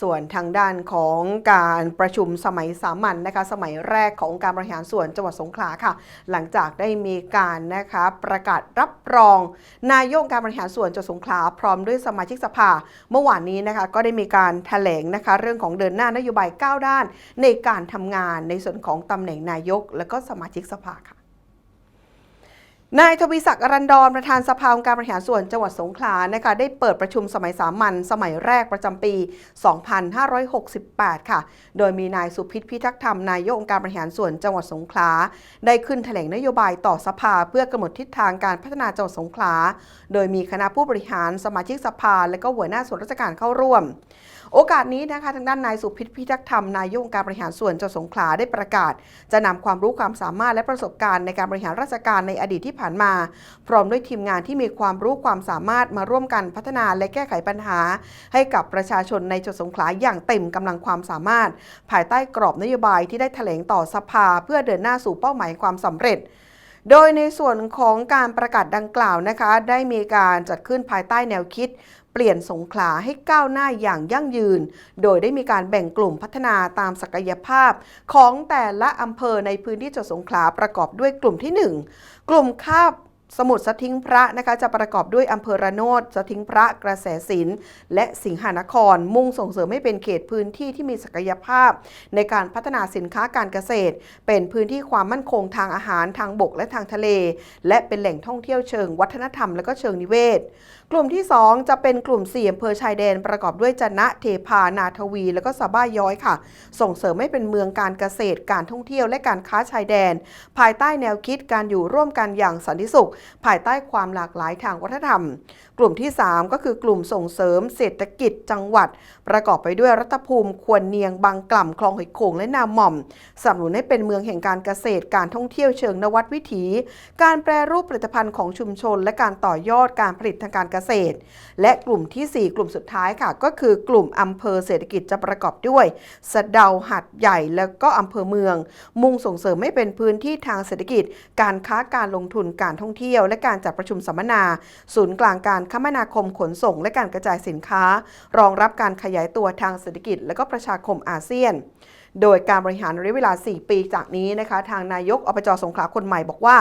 ส่วนทางด้านของการประชุมสมัยสามัญนนะคะสมัยแรกขององค์การบริหารส่วนจังหวัดสงขลาค่ะ หลังจากได้มีการนะคะประกาศรับรอง นายกการบริหารส่วนจังหวัดสงขลาพร้อมด้วยสมาชิกสภา เมื่อวานนี้นะคะก็ได้มีการแถลงนะคะเรื่องของเดินหน้านโยบาย 9 ด้าน ในการทำงานในส่วนของตำแหน่งนายก และก็สมาชิกสภาค่ะ นายทวีศักดิ์อรันดรประธานสภาองค์การบริหารส่วนจังหวัดสงขลานะคะได้เปิดประชุมสมัยสามัญสมัยแรกประจำปี 2568 ค่ะ โดยมีนายสุพิษพิทักษ์ธรรมนายกองค์การบริหารส่วนจังหวัดสงขลาได้ขึ้นแถลงนโยบายต่อสภาเพื่อกำหนดทิศทางการพัฒนาจังหวัดสงขลาโดยมีคณะผู้บริหารสมาชิกสภา และก็หัวหน้าส่วนราชการเข้าร่วมโอกาสนี้นะคะทางด้านนายสุพิษพิทักษ์ธรรมนายกองค์การบริหารส่วนจังหวัดสงขลาได้ประกาศ จะนำความรู้ความสามารถและประสบการณ์ในการบริหารราชการในอดีตที่ผ่านมา พร้อมด้วยทีมงานที่มีความรู้ความสามารถมาร่วมกันพัฒนาและแก้ไขปัญหา ให้กับประชาชนในจังหวัดสงขลาอย่างเต็มกำลังความสามารถ ภายใต้กรอบนโยบายที่ได้แถลงต่อสภา เพื่อเดินหน้าสู่เป้าหมายความสำเร็จ โดยในส่วนของการประกาศดังกล่าวนะคะ ได้มีการจัดขึ้นภายใต้แนวคิด เปลี่ยนสงขลาให้ก้าวหน้าอย่างยั่งยืน โดยได้มีการแบ่งกลุ่มพัฒนาตามศักยภาพ ของแต่ละอำเภอในพื้นที่จังหวัดสงขลาประกอบด้วยกลุ่มที่ 1 กลุ่มคาบ สมุทรสทิงพระนะคะจะประกอบด้วยอำเภอระโนดสทิงพระกระแสสินและสิงหานคร มุ่งส่งเสริมให้เป็นเขตพื้นที่ที่มีศักยภาพ ในการพัฒนาสินค้าการเกษตร เป็นพื้นที่ความมั่นคงทางอาหารทางบกและทางทะเล และเป็นแหล่งท่องเที่ยวเชิงวัฒนธรรมและก็เชิงนิเวศ กลุ่มที่ 2 จะเป็นกลุ่ม4อำเภอชายแดนประกอบด้วยจันะเทพานาทวี แล้วก็สะบ้าย้อยค่ะ ส่งเสริมให้เป็นเมืองการเกษตร การท่องเที่ยวและการค้าชายแดน ภายใต้แนวคิดการอยู่ร่วมกันอย่างสันติสุขภายใต้ความหลากหลายทางวัฒนธรรม กลุ่มที่ 3 ก็คือกลุ่มส่งเสริมเศรษฐกิจจังหวัด ประกอบไปด้วยรัฐภูมิควรเนียงบางกล่ำคลองหอยโขงและนาหม่อมสนับสนุนให้เป็นเมืองแห่งการเกษตรการท่องเที่ยวเชิงนวัตวิถี การแปรรูปผลิตภัณฑ์ของชุมชน และการต่อยอดการผลิตทางการเกษตร และกลุ่มทีสี่4 กลุ่มสุดท้ายค่ะ ก็คือกลุ่มอำเภอเศรษฐกิจจะประกอบด้วยสะเดาหัดใหญ่แล้วก็อำเภอเมือง มุ่งส่งเสริมให้เป็นพื้นที่ทางเศรษฐกิจ การค้าการลงทุนการท่องเที่ยวที่ยว และการจัดประชุมสัมมนา ศูนย์กลางการคมนาคมขนส่ง และการกระจายสินค้า รองรับการขยายตัวทางเศรษฐกิจ และก็ประชาคมอาเซียน โดยการบริหารระยะเวลา 4 ปีจากนี้นะคะทางนายกอบจสงขลาคนใหม่บอกว่า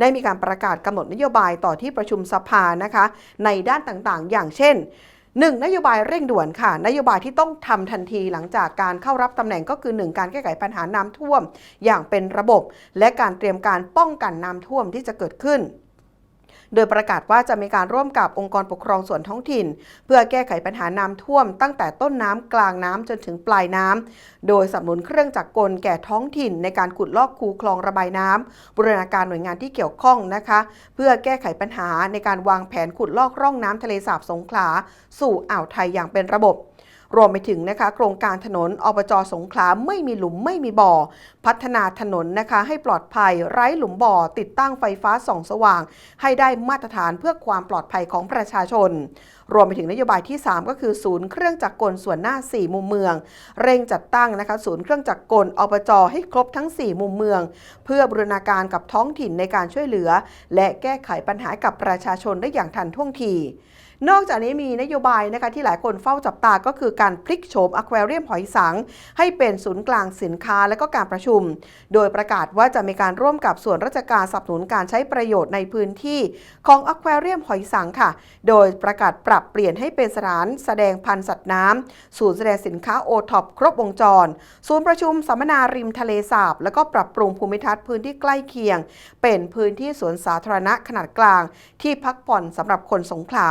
ได้มีการประกาศกำหนดนโยบายต่อที่ประชุมสภานะคะ ในด้านต่างๆ อย่างเช่น 1. นโยบายเร่งด่วนค่ะ นโยบายที่ต้องทำทันทีหลังจากการเข้ารับตำแหน่งก็คือ 1. การแก้ไขปัญหาน้ำท่วม อย่างเป็นระบบ และการเตรียมการป้องกันน้ำท่วมที่จะเกิดขึ้น โดยประกาศว่าจะมีการร่วมกับองค์กรปกครองส่วนท้องถิ่น เพื่อแก้ไขปัญหาน้ำท่วม ตั้งแต่ต้นน้ำกลางน้ำจนถึงปลายน้ำ โดยสนับสนุนเครื่องจักรกลแก่ท้องถิ่น ในการขุดลอกคูคลองระบายน้ำบูรณาการหน่วยงานที่เกี่ยวข้องนะคะ เพื่อแก้ไขปัญหาในการวางแผนขุดลอกร่องน้ำทะเลสาบสงขลา สู่อ่าวไทยอย่างเป็นระบบ รวมไปถึงนะคะ โครงการถนนอบจสงขลาไม่มีหลุมไม่มีบ่อ พัฒนาถนนนะคะ ให้ปลอดภัยไร้หลุมบ่อ ติดตั้งไฟฟ้าส่องสว่าง ให้ได้มาตรฐานเพื่อความปลอดภัยของประชาชน รวมไปถึงนโยบายที่ 3 ก็คือศูนย์เครื่องจักรกลส่วนหน้า 4 มุมเมือง เร่งจัดตั้งนะคะศูนย์เครื่องจักรกลอบจให้ครบทั้ง 4 มุมเมือง เพื่อบูรณาการกับท้องถิ่นในการช่วยเหลือ และแก้ไขปัญหากับประชาชนได้อย่างทันท่วงที นอกจากนี้มีนโยบายนะคะที่หลายคนเฝ้าจับตาก็คือการพลิกโฉมอควาเรียมหอยสัง ให้เป็นศูนย์กลางสินค้าและก็การประชุม โดยประกาศว่าจะมีการร่วมกับส่วนราชการสนับสนุนการใช้ประโยชน์ในพื้นที่ของอควาเรียมหอยสังค่ะ โดยประกาศปรับเปลี่ยนให้เป็นสถานแสดงพันธุ์สัตว์น้ำศูนย์แสดงสินค้าโอท็อปครบวงจร ศูนย์ประชุมสัมมนาริมทะเลสาบ แล้วก็ปรับปรุงภูมิทัศน์พื้นที่ใกล้เคียง เป็นพื้นที่สวนสาธารณะขนาดกลาง ที่พักผ่อนสำหรับคนสงขลา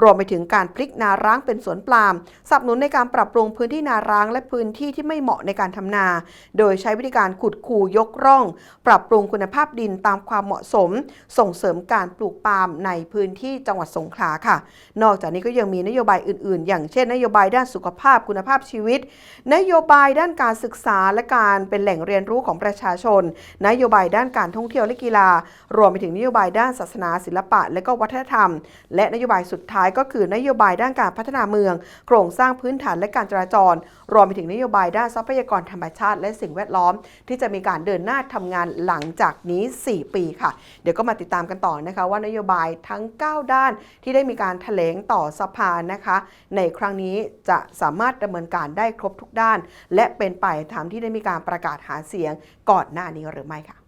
รวมไปถึงการพลิกนาร้างเป็นสวนปาล์มสนับสนุนในการปรับปรุงพื้นที่นาร้างและพื้นที่ที่ไม่เหมาะในการทำนา โดยใช้วิธีการขุดคูยกร่อง ปรับปรุงคุณภาพดินตามความเหมาะสม ส่งเสริมการปลูกปาล์มในพื้นที่จังหวัดสงขลาค่ะ นอกจากนี้ก็ยังมีนโยบายอื่นๆ อย่างเช่น นโยบายด้านสุขภาพคุณภาพชีวิต นโยบายด้านการศึกษาและการเป็นแหล่งเรียนรู้ของประชาชน นโยบายด้านการท่องเที่ยวและกีฬา รวมไปถึงนโยบายด้านศาสนาศิลปะ และก็วัฒนธรรม และนโยบายสุดท้ายายก็คือนโยบายด้านการพัฒนาเมือง โครงสร้างพื้นฐานและการจราจร รวมไปถึงนโยบายด้านทรัพยากรธรรมชาติ และสิ่งแวดล้อม ที่จะมีการเดินหน้าทำงานหลังจากนี้ 4 ปีค่ะ เดี๋ยวก็มาติดตามกันต่อนะคะ ว่านโยบายทั้ง 9 ด้านที่ได้มีการแถลงต่อสภานะคะ ในครั้งนี้จะสามารถดำเนินการได้ครบทุกด้าน และเป็นไปตามที่ได้มีการประกาศหาเสียงก่อนหน้านี้หรือไม่ค่ะ